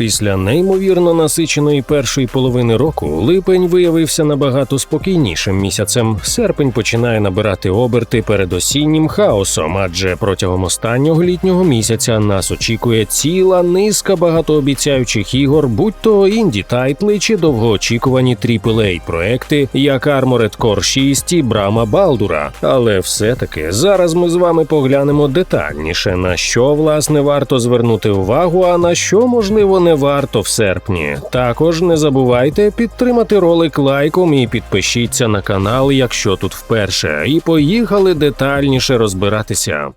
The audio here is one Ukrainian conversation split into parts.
Після неймовірно насиченої першої половини року липень виявився набагато спокійнішим місяцем. Серпень починає набирати оберти перед осіннім хаосом, адже протягом останнього літнього місяця нас очікує ціла низка багатообіцяючих ігор, будь то інді тайтли чи довгоочікувані aaa проекти, як Armored Core 6 і Брама Балдура. Але все-таки зараз ми з вами поглянемо детальніше на що власне варто звернути увагу, а на що можливо не варто в серпні. Також не забувайте підтримати ролик лайком і підпишіться на канал, якщо тут вперше. І поїхали детальніше розбиратися.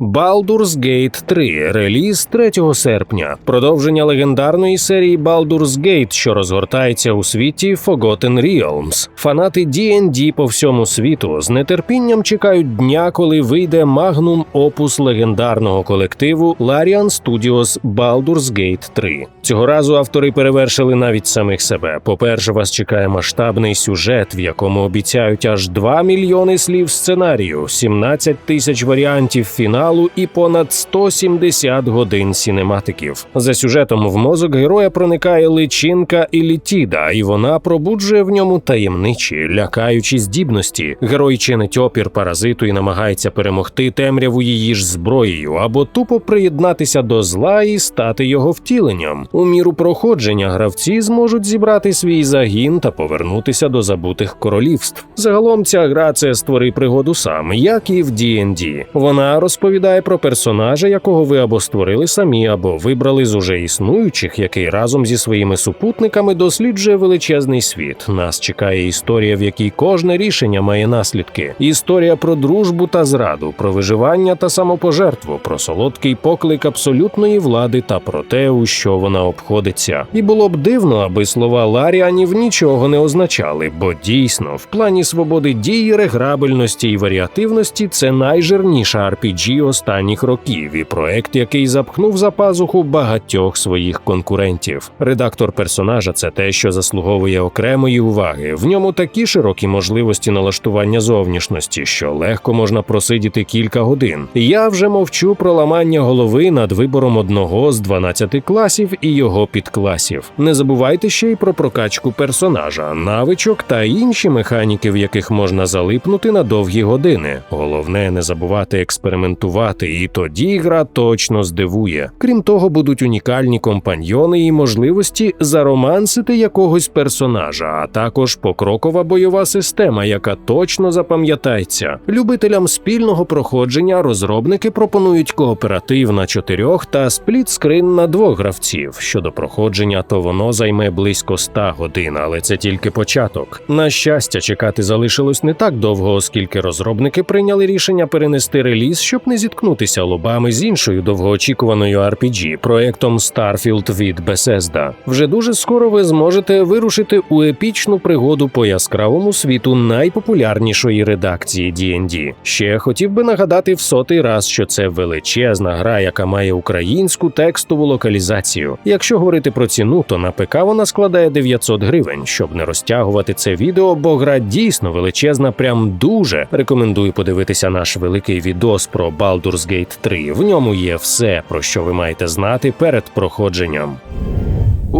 Baldur's Gate 3 реліз 3 серпня. Продовження легендарної серії Baldur's Gate, що розгортається у світі Forgotten Realms. Фанати D&D по всьому світу з нетерпінням чекають дня, коли вийде магнум опус легендарного колективу Larian Studios Baldur's Gate 3. Цього разу автори перевершили навіть самих себе. По-перше, вас чекає масштабний сюжет, в якому обіцяють аж 2 мільйони слів сценарію, 17 тисяч варіантів фіналу і понад 170 годин сінематиків. За сюжетом в мозок героя проникає личинка Елітіда, і вона пробуджує в ньому таємничі, лякаючі здібності. Герой чинить опір паразиту і намагається перемогти темряву її ж зброєю або тупо приєднатися до зла і стати його втіленням. У міру проходження гравці зможуть зібрати свій загін та повернутися до забутих королівств. Загалом ця гра це створи пригоду сам, як і в D&D. Вона розповідає про персонажа, якого ви або створили самі, або вибрали з уже існуючих, який разом зі своїми супутниками досліджує величезний світ. Нас чекає історія, в якій кожне рішення має наслідки. Історія про дружбу та зраду, про виживання та самопожертву, про солодкий поклик абсолютної влади та про те, у що вона обходиться. І було б дивно, аби слова Ларіанів нічого не означали, бо дійсно в плані свободи дії, реграбельності і варіативності це найжирніша RPG останніх років і проект, який запхнув за пазуху багатьох своїх конкурентів. Редактор персонажа це те, що заслуговує окремої уваги. В ньому такі широкі можливості налаштування зовнішності, що легко можна просидіти кілька годин. Я вже мовчу про ламання голови над вибором одного з 12 класів і його підкласів. Не забувайте ще й про прокачку персонажа, навичок та інші механіки, в яких можна залипнути на довгі години. Головне не забувати експериментувати, і тоді гра точно здивує. Крім того, будуть унікальні компаньйони і можливості заромансити якогось персонажа, а також покрокова бойова система, яка точно запам'ятається. Любителям спільного проходження розробники пропонують кооператив на чотирьох та сплітскрин на двох гравців. Щодо проходження, то воно займе близько 100 годин, але це тільки початок. На щастя, чекати залишилось не так довго, оскільки розробники прийняли рішення перенести реліз, щоб не зіткнутися лобами з іншою довгоочікуваною RPG – проектом Starfield від Bethesda. Вже дуже скоро ви зможете вирушити у епічну пригоду по яскравому світу найпопулярнішої редакції D&D. Ще хотів би нагадати в сотий раз, що це величезна гра, яка має українську текстову локалізацію. Якщо говорити про ціну, то на ПК вона складає 900 гривень. Щоб не розтягувати це відео, бо гра дійсно величезна, прям дуже рекомендую подивитися наш великий відос про Baldur's Gate 3. В ньому є все, про що ви маєте знати перед проходженням.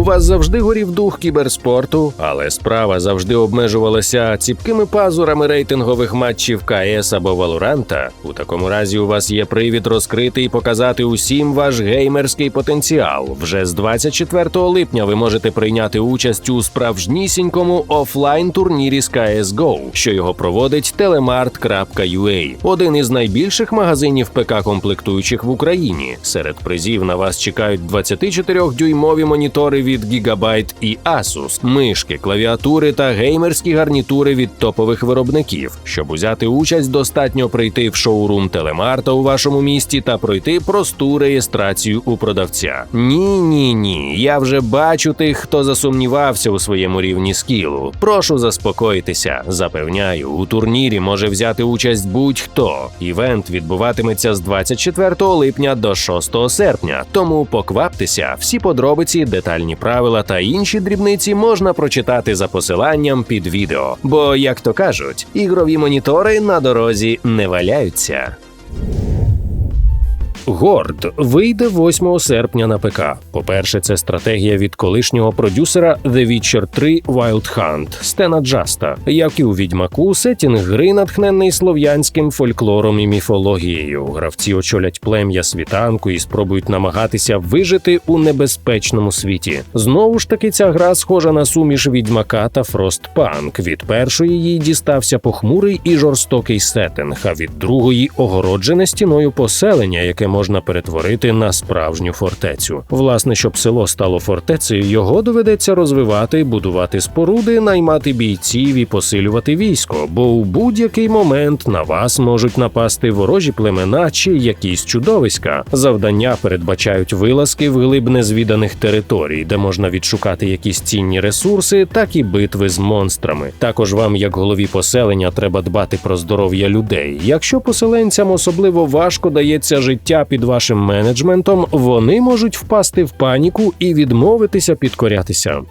Вас завжди горів дух кіберспорту, але справа завжди обмежувалася ціпкими пазурами рейтингових матчів КС або Валоранта. У такому разі у вас є привід розкрити і показати усім ваш геймерський потенціал. Вже з 24 липня ви можете прийняти участь у справжнісінькому офлайн турнірі з CSGO, що його проводить telemart.ua, один із найбільших магазинів ПК комплектуючих в Україні. Серед призів на вас чекають 24-дюймові монітори від Gigabyte і Asus, мишки, клавіатури та геймерські гарнітури від топових виробників. Щоб узяти участь, достатньо прийти в шоурум Телемарта у вашому місті та пройти просту реєстрацію у продавця. Ні, ні, ні. Я вже бачу тих, хто засумнівався у своєму рівні скілу. Прошу заспокойтеся. Запевняю, у турнірі може взяти участь будь-хто. Івент відбуватиметься з 24 липня до 6 серпня. Тому покваптеся, всі подробиці, детальні правила та інші дрібниці можна прочитати за посиланням під відео. Бо, як то кажуть, ігрові монітори на дорозі не валяються. Горд вийде 8 серпня на ПК. По-перше, це стратегія від колишнього продюсера The Witcher 3 Wild Hunt Стена Джаста. Як і у відьмаку, сетінг гри натхнений слов'янським фольклором і міфологією. Гравці очолять плем'я світанку і спробують намагатися вижити у небезпечному світі. Знову ж таки, ця гра схожа на суміш відьмака та Фростпанк. Від першої їй дістався похмурий і жорстокий сеттинг, а від другої огороджене стіною поселення, яке можна перетворити на справжню фортецю. Власне, щоб село стало фортецею, його доведеться розвивати, будувати споруди, наймати бійців і посилювати військо, бо у будь-який момент на вас можуть напасти ворожі племена чи якісь чудовиська. Завдання передбачають вилазки в глиб незвіданих територій, де можна відшукати якісь цінні ресурси, так і битви з монстрами. Також вам, як голові поселення, треба дбати про здоров'я людей. Якщо поселенцям особливо важко дається життя під вашим менеджментом, вони можуть впасти в паніку і відмовитися підкорятися.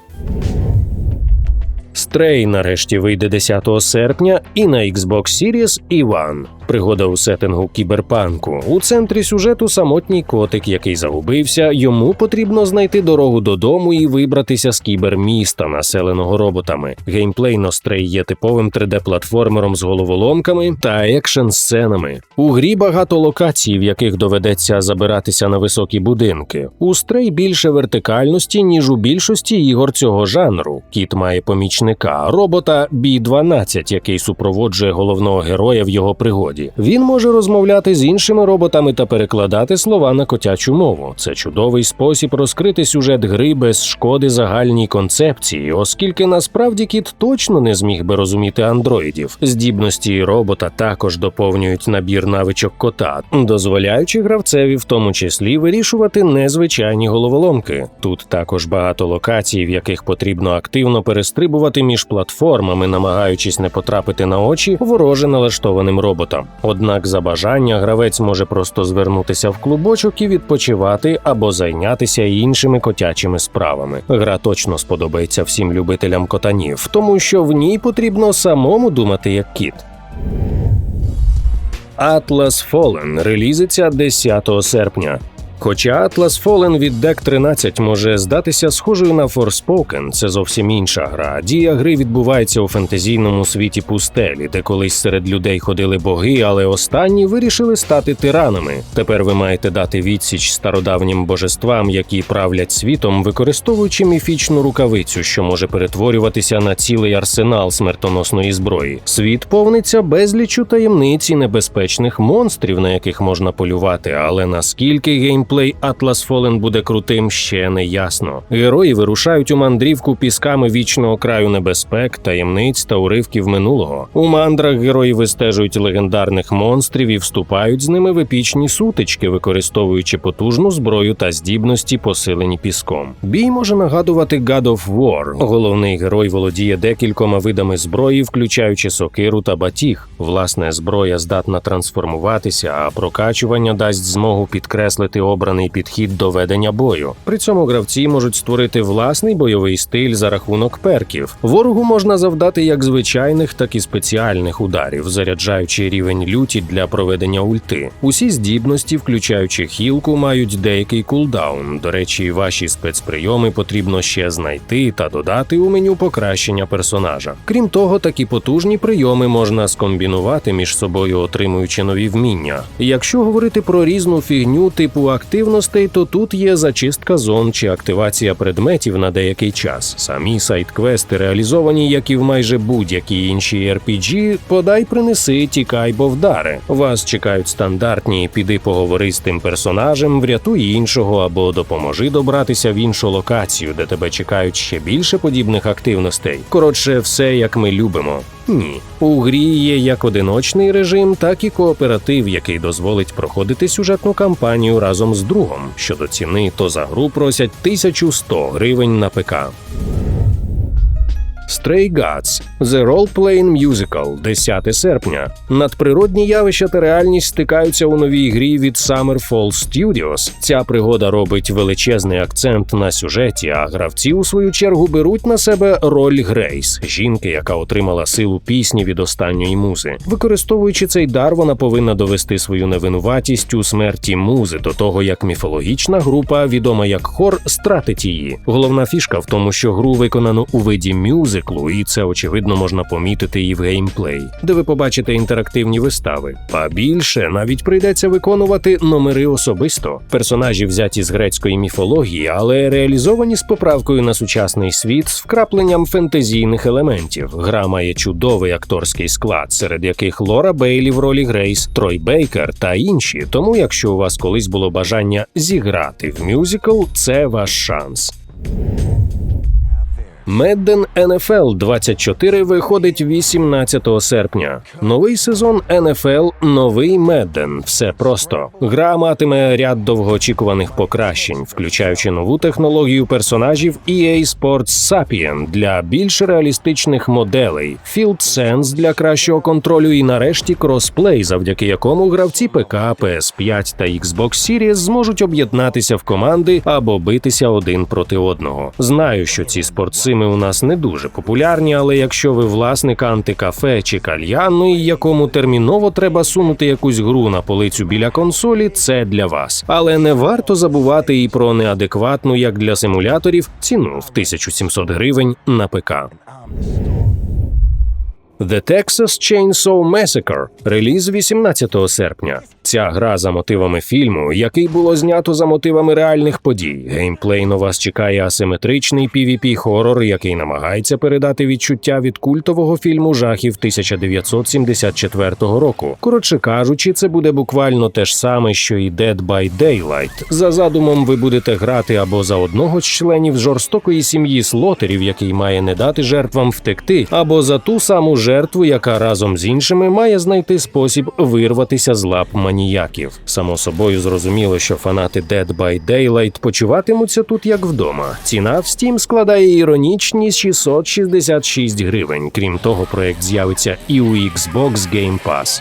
Стрей нарешті вийде 10 серпня і на Xbox Series і One. Пригода у сеттингу кіберпанку. У центрі сюжету самотній котик, який загубився. Йому потрібно знайти дорогу додому і вибратися з кіберміста, населеного роботами. Геймплейно Стрей є типовим 3D-платформером з головоломками та екшн сценами. У грі багато локацій, в яких доведеться забиратися на високі будинки. У Стрей більше вертикальності, ніж у більшості ігор цього жанру. Кіт має помічника, робота B-12, який супроводжує головного героя в його пригоді. Він може розмовляти з іншими роботами та перекладати слова на котячу мову. Це чудовий спосіб розкрити сюжет гри без шкоди загальній концепції, оскільки насправді кіт точно не зміг би розуміти андроїдів. Здібності робота також доповнюють набір навичок кота, дозволяючи гравцеві в тому числі вирішувати незвичайні головоломки. Тут також багато локацій, в яких потрібно активно перестрибувати між платформами, намагаючись не потрапити на очі вороже налаштованим роботам. Однак за бажання гравець може просто звернутися в клубочок і відпочивати або зайнятися іншими котячими справами. Гра точно сподобається всім любителям котанів, тому що в ній потрібно самому думати як кіт. Atlas Fallen релізиться 10 серпня. Хоча Atlas Fallen від Deck 13 може здатися схожою на Forspoken, це зовсім інша гра. Дія гри відбувається у фентезійному світі пустелі, де колись серед людей ходили боги, але останні вирішили стати тиранами. Тепер ви маєте дати відсіч стародавнім божествам, які правлять світом, використовуючи міфічну рукавицю, що може перетворюватися на цілий арсенал смертоносної зброї. Світ повниться безлічу таємниць і небезпечних монстрів, на яких можна полювати, але наскільки гейм геймплей Atlas Fallen буде крутим, ще не ясно. Герої вирушають у мандрівку пісками вічного краю небезпек, таємниць та уривків минулого. У мандрах герої вистежують легендарних монстрів і вступають з ними в епічні сутички, використовуючи потужну зброю та здібності, посилені піском. Бій може нагадувати God of War. Головний герой володіє декількома видами зброї, включаючи сокиру та батіг. Власне, зброя здатна трансформуватися, а прокачування дасть змогу підкреслити обраний підхід до ведення бою. При цьому гравці можуть створити власний бойовий стиль за рахунок перків. Ворогу можна завдати як звичайних, так і спеціальних ударів, заряджаючи рівень люті для проведення ульти. Усі здібності, включаючи хілку, мають деякий кулдаун. До речі, ваші спецприйоми потрібно ще знайти та додати у меню покращення персонажа. Крім того, такі потужні прийоми можна скомбінувати між собою, отримуючи нові вміння. Якщо говорити про різну фігню типу активностей, то тут є зачистка зон чи активація предметів на деякий час. Самі сайт-квести реалізовані, як і в майже будь-якій іншій RPG, подай принеси, тікай, бо вдари. Вас чекають стандартні піди поговори з тим персонажем, врятуй іншого або допоможи добратися в іншу локацію, де тебе чекають ще більше подібних активностей. Коротше, все як ми любимо. Ні, у грі є як одиночний режим, так і кооператив, який дозволить проходити сюжетну кампанію разом з другом. Щодо ціни, то за гру просять 1100 гривень на ПК. Stray Gods – The Role-Playing Musical 10 серпня. Надприродні явища та реальність стикаються у новій грі від Summer Fall Studios. Ця пригода робить величезний акцент на сюжеті, а гравці у свою чергу беруть на себе роль Грейс, жінки, яка отримала силу пісні від останньої музи. Використовуючи цей дар, вона повинна довести свою невинуватість у смерті музи до того, як міфологічна група, відома як хор, стратить її. Головна фішка в тому, що гру виконано у виді мюзиклу, і це очевидно можна помітити і в геймплей, де ви побачите інтерактивні вистави. А більше навіть прийдеться виконувати номери особисто. Персонажі взяті з грецької міфології, але реалізовані з поправкою на сучасний світ з вкрапленням фентезійних елементів. Гра має чудовий акторський склад, серед яких Лора Бейлі в ролі Грейс, Трой Бейкер та інші. Тому, якщо у вас колись було бажання зіграти в мюзикл, це ваш шанс. Медден NFL 24 виходить 18 серпня. Новий сезон NFL – новий Медден. Все просто. Гра матиме ряд довгоочікуваних покращень, включаючи нову технологію персонажів EA Sports Sapien для більш реалістичних моделей, Field Sense для кращого контролю і нарешті кросплей, завдяки якому гравці ПК, PS5 та Xbox Series зможуть об'єднатися в команди або битися один проти одного. Знаю, що ці спортсими у нас не дуже популярні, але якщо ви власник антикафе чи кальяну, і якому терміново треба сунути якусь гру на полицю біля консолі, це для вас. Але не варто забувати і про неадекватну, як для симуляторів, ціну в 1700 гривень на ПК. The Texas Chainsaw Massacre – реліз 18 серпня. Ця гра за мотивами фільму, який було знято за мотивами реальних подій. Геймплейно вас чекає асиметричний pvp хорор який намагається передати відчуття від культового фільму жахів 1974 року. Коротше кажучи, це буде буквально те ж саме, що і Dead by Daylight. За задумом, ви будете грати або за одного з членів жорстокої сім'ї слотерів, який має не дати жертвам втекти, або за ту саму жертву, яка разом з іншими має знайти спосіб вирватися з лап маніяків. Само собою зрозуміло, що фанати Dead by Daylight почуватимуться тут як вдома. Ціна в Steam складає іронічні 666 гривень. Крім того, проект з'явиться і у Xbox Game Pass.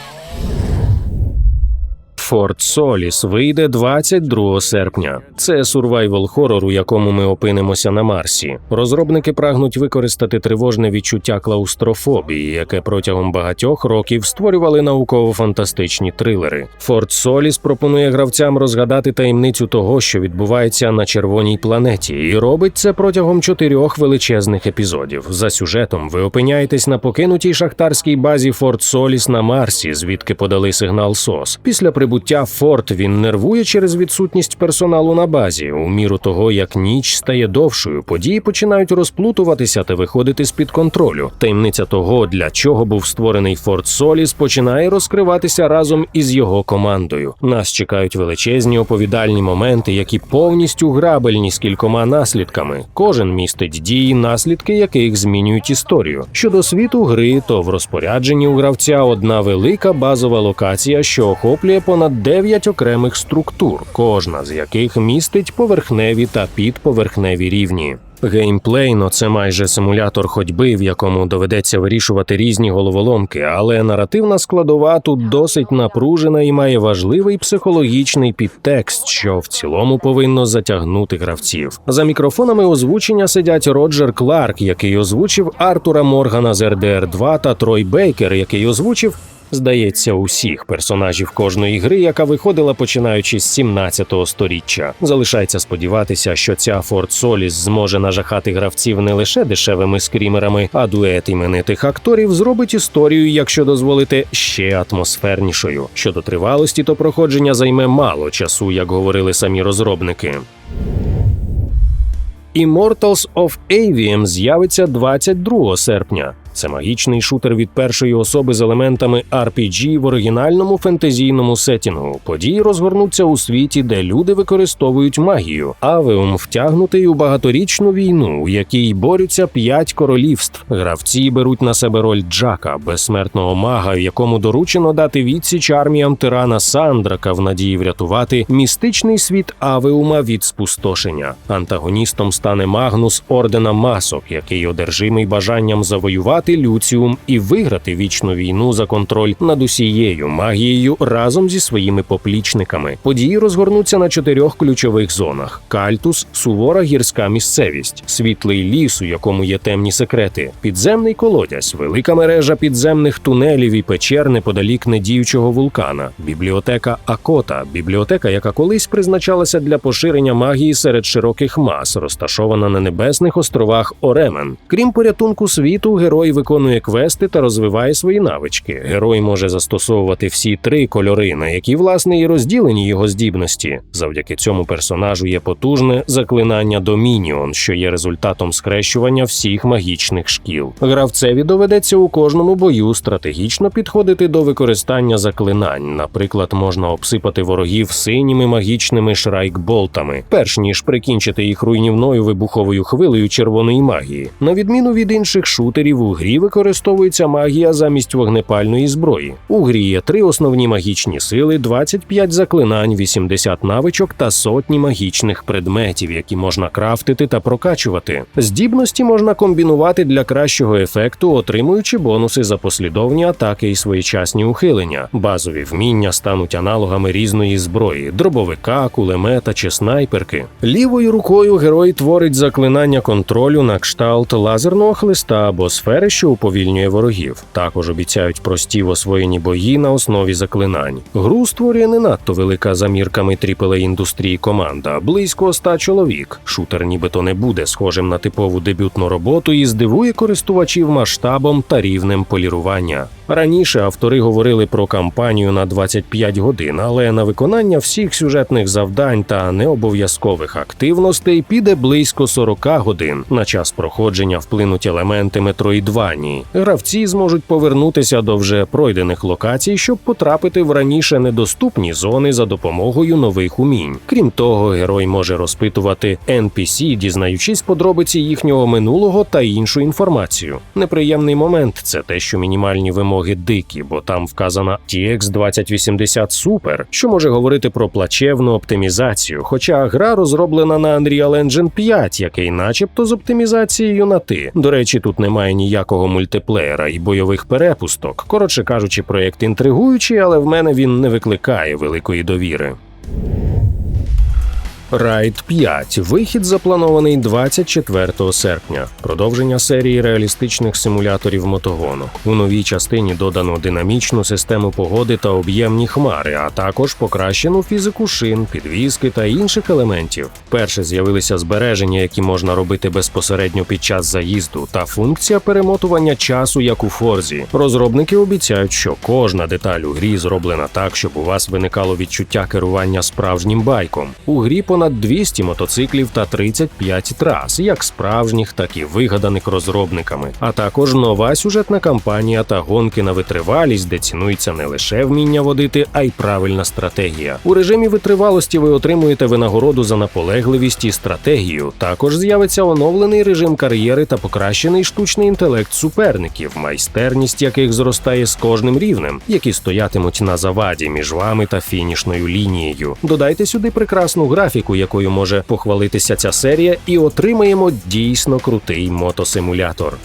Форт Соліс вийде 22 серпня. Це сурвайвал хорор, у якому ми опинимося на Марсі. Розробники прагнуть використати тривожне відчуття клаустрофобії, яке протягом багатьох років створювали науково-фантастичні трилери. Форт Соліс пропонує гравцям розгадати таємницю того, що відбувається на червоній планеті, і робить це протягом чотирьох величезних епізодів. За сюжетом ви опиняєтесь на покинутій шахтарській базі Форт Соліс на Марсі, звідки подали сигнал СОС. Після прибуття в форт він нервує через відсутність персоналу на базі. У міру того, як ніч стає довшою, події починають розплутуватися та виходити з під контролю. Таємниця того, для чого був створений Форт Соліс, починає розкриватися разом із його командою. Нас чекають величезні оповідальні моменти, які повністю грабельні з кількома наслідками. Кожен містить дії, наслідки яких змінюють історію. Щодо світу гри, то в розпорядженні у гравця одна велика базова локація, що охоплює понад 9 окремих структур, кожна з яких містить поверхневі та підповерхневі рівні. Геймплейно це майже симулятор ходьби, в якому доведеться вирішувати різні головоломки, але наративна складова тут досить напружена і має важливий психологічний підтекст, що в цілому повинно затягнути гравців. За мікрофонами озвучення сидять Роджер Кларк, який озвучив Артура Моргана з РДР 2 та Трой Бейкер, який озвучив Здається, усіх персонажів кожної гри, яка виходила починаючи з 17-го сторіччя. Залишається сподіватися, що ця Форт Соліс зможе нажахати гравців не лише дешевими скрімерами, а дует іменитих акторів зробить історію, якщо дозволите, ще атмосфернішою. Щодо тривалості, то проходження займе мало часу, як говорили самі розробники. Immortals of Avium з'явиться 22 серпня. Це магічний шутер від першої особи з елементами RPG в оригінальному фентезійному сетінгу. Події розгорнуться у світі, де люди використовують магію. Авеум втягнутий у багаторічну війну, у якій борються п'ять королівств. Гравці беруть на себе роль Джака, безсмертного мага, якому доручено дати відсіч арміям тирана Сандрака в надії врятувати містичний світ Авеума від спустошення. Антагоністом стане Магнус ордена масок, який одержимий бажанням завоювати Люціум і виграти вічну війну за контроль над усією магією разом зі своїми поплічниками. Події розгорнуться на чотирьох ключових зонах: Кальтус, сувора гірська місцевість, світлий ліс, у якому є темні секрети, підземний колодязь, велика мережа підземних тунелів і печер неподалік недіючого вулкана, бібліотека Акота, бібліотека, яка колись призначалася для поширення магії серед широких мас, розташована на небесних островах Оремен. Крім порятунку світу, герой виконує квести та розвиває свої навички. Герой може застосовувати всі три кольори, на які власне і розділені його здібності. Завдяки цьому персонажу є потужне заклинання Домініон, що є результатом скрещування всіх магічних шкіл. Гравцеві доведеться у кожному бою стратегічно підходити до використання заклинань. Наприклад, можна обсипати ворогів синіми магічними шрайкболтами, перш ніж прикінчити їх руйнівною вибуховою хвилею червоної магії. На відміну від інших шутерів, у грі використовується магія замість вогнепальної зброї. У грі є три основні магічні сили, 25 заклинань, 80 навичок та сотні магічних предметів, які можна крафтити та прокачувати. Здібності можна комбінувати для кращого ефекту, отримуючи бонуси за послідовні атаки і своєчасні ухилення. Базові вміння стануть аналогами різної зброї: дробовика, кулемета чи снайперки. Лівою рукою герой творить заклинання контролю на кшталт лазерного хлиста або сфери, що уповільнює ворогів. Також обіцяють прості в освоєні бої на основі заклинань. Гру створює не надто велика за мірками AAA індустрії команда, близько 100 чоловік. Шутер нібито не буде схожим на типову дебютну роботу і здивує користувачів масштабом та рівнем полірування. Раніше автори говорили про кампанію на 25 годин, але на виконання всіх сюжетних завдань та необов'язкових активностей піде близько 40 годин. На час проходження вплинуть елементи метроїдванії. Гравці зможуть повернутися до вже пройдених локацій, щоб потрапити в раніше недоступні зони за допомогою нових умінь. Крім того, герой може розпитувати NPC, дізнаючись подробиці їхнього минулого та іншу інформацію. Неприємний момент це те, що мінімальні вимоги дикі, бо там вказана TX 2080 Super, що може говорити про плачевну оптимізацію. Хоча гра розроблена на Unreal Engine 5, який, начебто, з оптимізацією на ти. До речі, тут немає ніякого мультиплеєра і бойових перепусток. Коротше кажучи, проєкт інтригуючий, але в мене він не викликає великої довіри. Райд 5. Вихід запланований 24 серпня. Продовження серії реалістичних симуляторів мотогонок. У новій частині додано динамічну систему погоди та об'ємні хмари, а також покращену фізику шин, підвіски та інших елементів. Перше з'явилися збереження, які можна робити безпосередньо під час заїзду, та функція перемотування часу, як у Форзі. Розробники обіцяють, що кожна деталь у грі зроблена так, щоб у вас виникало відчуття керування справжнім байком. У грі понад 200 мотоциклів та 35 трас, як справжніх, так і вигаданих розробниками. А також нова сюжетна кампанія та гонки на витривалість, де цінується не лише вміння водити, а й правильна стратегія. У режимі витривалості ви отримуєте винагороду за наполегливість і стратегію. Також з'явиться оновлений режим кар'єри та покращений штучний інтелект суперників, майстерність яких зростає з кожним рівнем, які стоятимуть на заваді між вами та фінішною лінією. Додайте сюди прекрасну графіку, якою може похвалитися ця серія, і отримаємо дійсно крутий мотосимулятор.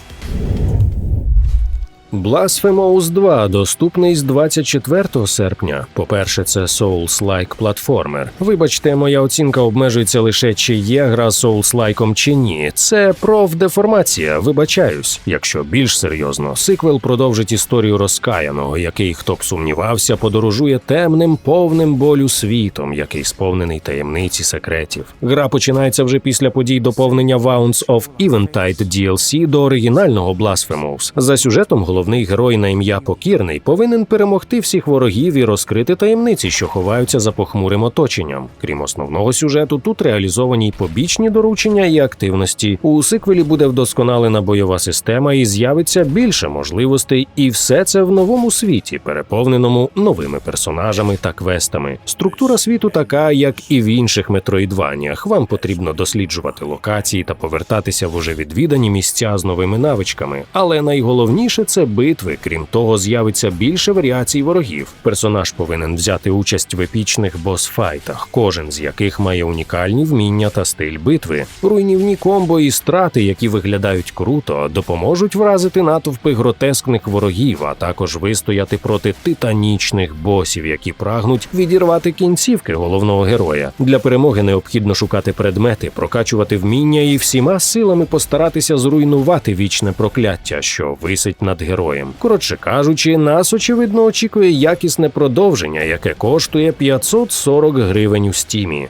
Blasphemous 2 доступний з 24 серпня. По-перше, це Souls-like платформер. Вибачте, моя оцінка обмежується лише чи є гра Souls-like чи ні. Це профдеформація, вибачаюсь. Якщо більш серйозно, сиквел продовжить історію розкаяного, який, хто б сумнівався, подорожує темним, повним болю світом, який сповнений таємниці секретів. Гра починається вже після подій доповнення Wounds of Eventide DLC до оригінального Blasphemous. За сюжетом головного головний герой на ім'я Покірний повинен перемогти всіх ворогів і розкрити таємниці, що ховаються за похмурим оточенням. Крім основного сюжету, тут реалізовані й побічні доручення і активності. У сиквелі буде вдосконалена бойова система і з'явиться більше можливостей, і все це в новому світі, переповненому новими персонажами та квестами. Структура світу така, як і в інших метроїдваніях. Вам потрібно досліджувати локації та повертатися в уже відвідані місця з новими навичками. Але найголовніше це битви. Крім того, з'явиться більше варіацій ворогів. Персонаж повинен взяти участь в епічних босфайтах, кожен з яких має унікальні вміння та стиль битви. Руйнівні комбо і страти, які виглядають круто, допоможуть вразити натовпи гротескних ворогів, а також вистояти проти титанічних босів, які прагнуть відірвати кінцівки головного героя. Для перемоги необхідно шукати предмети, прокачувати вміння і всіма силами постаратися зруйнувати вічне прокляття, що висить над героєм. Коротше кажучи, нас очевидно очікує якісне продовження, яке коштує 540 гривень у стімі.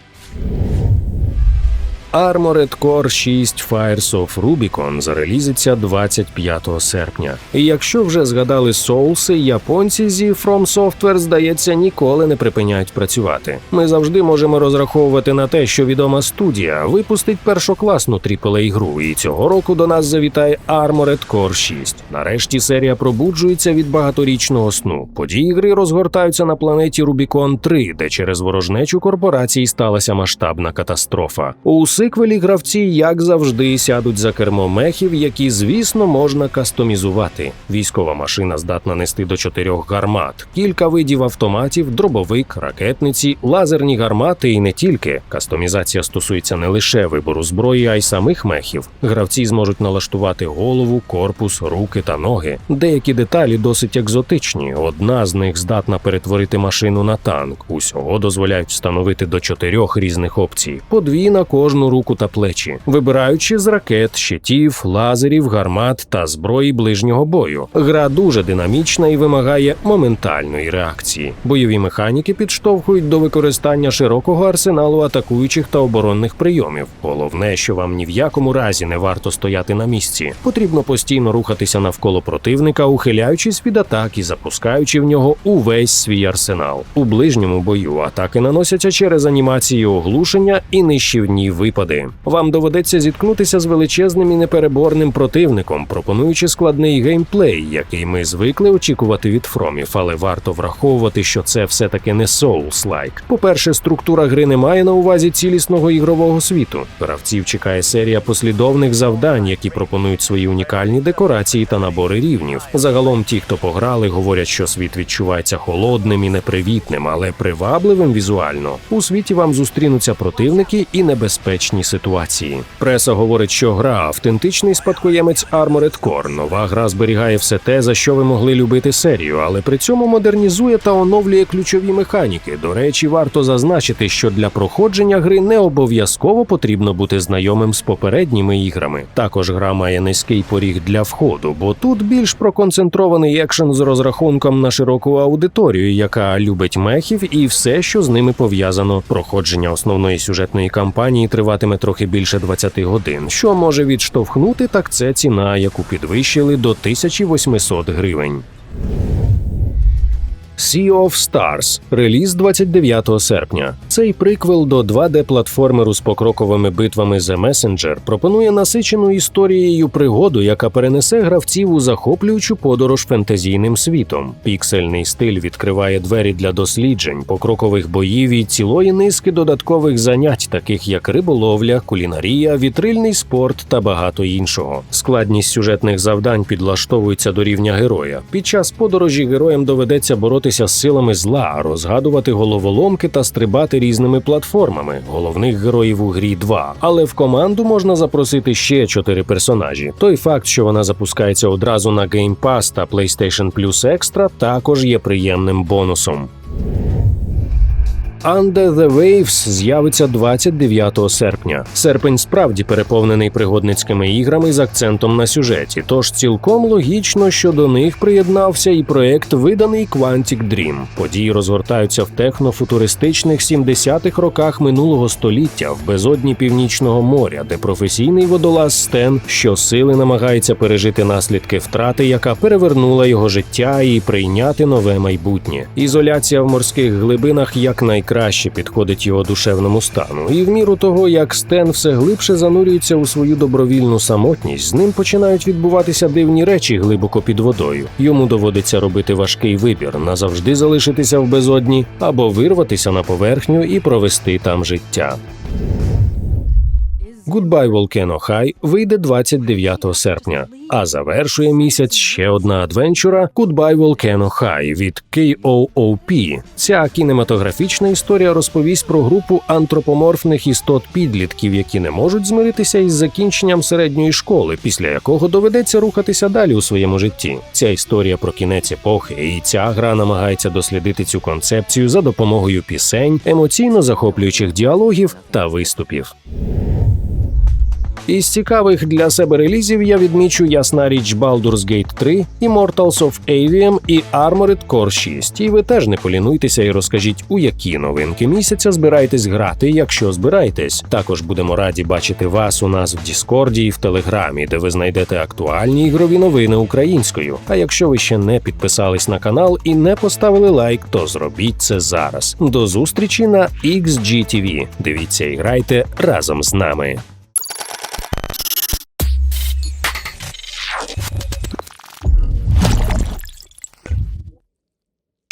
Armored Core 6 Fires of Rubicon зарелізиться 25 серпня. І якщо вже згадали соуси, японці зі From Software, здається, ніколи не припиняють працювати. Ми завжди можемо розраховувати на те, що відома студія випустить першокласну aaa гру, і цього року до нас завітає Armored Core 6. Нарешті серія пробуджується від багаторічного сну. Події гри розгортаються на планеті Rubicon 3, де через ворожнечу корпорації сталася масштабна катастрофа. У сиквелі гравці, як завжди, сядуть за кермо мехів, які, звісно, можна кастомізувати. Військова машина здатна нести до чотирьох гармат, кілька видів автоматів, дробовик, ракетниці, лазерні гармати і не тільки. Кастомізація стосується не лише вибору зброї, а й самих мехів. Гравці зможуть налаштувати голову, корпус, руки та ноги. Деякі деталі досить екзотичні. Одна з них здатна перетворити машину на танк. Усього дозволяють встановити до чотирьох різних опцій, по дві на кожну руку та плечі, вибираючи з ракет, щитів, лазерів, гармат та зброї ближнього бою. Гра дуже динамічна і вимагає моментальної реакції. Бойові механіки підштовхують до використання широкого арсеналу атакуючих та оборонних прийомів. Головне, що вам ні в якому разі не варто стояти на місці. Потрібно постійно рухатися навколо противника, ухиляючись від атак і запускаючи в нього увесь свій арсенал. У ближньому бою атаки наносяться через анімації оглушення і нищівні випади. Вам доведеться зіткнутися з величезним і непереборним противником, пропонуючи складний геймплей, який ми звикли очікувати від фромів, але варто враховувати, що це все таки не Souls-like. По-перше, структура гри не має на увазі цілісного ігрового світу. Гравців чекає серія послідовних завдань, які пропонують свої унікальні декорації та набори рівнів. Загалом, ті, хто пограли, говорять, що світ відчувається холодним і непривітним, але привабливим візуально. У світі вам зустрінуться противники і небезпечні ситуації. Преса говорить, що гра автентичний спадкоємець Armored Core. Нова гра зберігає все те, за що ви могли любити серію, але при цьому модернізує та оновлює ключові механіки. До речі, варто зазначити, що для проходження гри не обов'язково потрібно бути знайомим з попередніми іграми. Також гра має низький поріг для входу, бо тут більш проконцентрований екшен з розрахунком на широку аудиторію, яка любить мехів і все, що з ними пов'язано. Проходження основної сюжетної кампанії триватиме трохи більше 20 годин. Що може відштовхнути, так це ціна, яку підвищили до 1800 гривень. Sea of Stars – реліз 29 серпня. Цей приквел до 2D-платформеру з покроковими битвами The Messenger пропонує насичену історією пригоду, яка перенесе гравців у захоплюючу подорож фентезійним світом. Піксельний стиль відкриває двері для досліджень, покрокових боїв і цілої низки додаткових занять, таких як риболовля, кулінарія, вітрильний спорт та багато іншого. Складність сюжетних завдань підлаштовується до рівня героя. Під час подорожі героям доведеться боротися з силами зла, розгадувати головоломки та стрибати різними платформами. Головних героїв у грі два. Але в команду можна запросити ще чотири персонажі. Той факт, що вона запускається одразу на Game Pass та PlayStation Plus Extra, також є приємним бонусом. Under the Waves з'явиться 29 серпня. Серпень справді переповнений пригодницькими іграми з акцентом на сюжеті, тож цілком логічно, що до них приєднався і проект, виданий Quantic Dream. Події розгортаються в технофутуристичних 70-х роках минулого століття в безодні північного моря, де професійний водолаз Стен щосили намагається пережити наслідки втрати, яка перевернула його життя і прийняти нове майбутнє. Ізоляція в морських глибинах якнайкраще підходить його душевному стану, і в міру того, як Стен все глибше занурюється у свою добровільну самотність, з ним починають відбуватися дивні речі глибоко під водою. Йому доводиться робити важкий вибір назавжди залишитися в безодні або вирватися на поверхню і провести там життя. Goodbye Volcano High вийде 29 серпня, а завершує місяць ще одна адвенчура Goodbye Volcano High від KOOP. Ця кінематографічна історія розповість про групу антропоморфних істот підлітків, які не можуть змиритися із закінченням середньої школи, після якого доведеться рухатися далі у своєму житті. Ця історія про кінець епохи, і ця гра намагається дослідити цю концепцію за допомогою пісень, емоційно захоплюючих діалогів та виступів. Із цікавих для себе релізів я відмічу ясна річ Baldur's Gate 3, Immortals of Avium і Armored Core 6. І ви теж не полінуйтеся і розкажіть, у які новинки місяця збираєтесь грати, якщо збираєтесь. Також будемо раді бачити вас у нас в Діскорді і в Телеграмі, де ви знайдете актуальні ігрові новини українською. А якщо ви ще не підписались на канал і не поставили лайк, то зробіть це зараз. До зустрічі на XGTV. Дивіться і грайте разом з нами.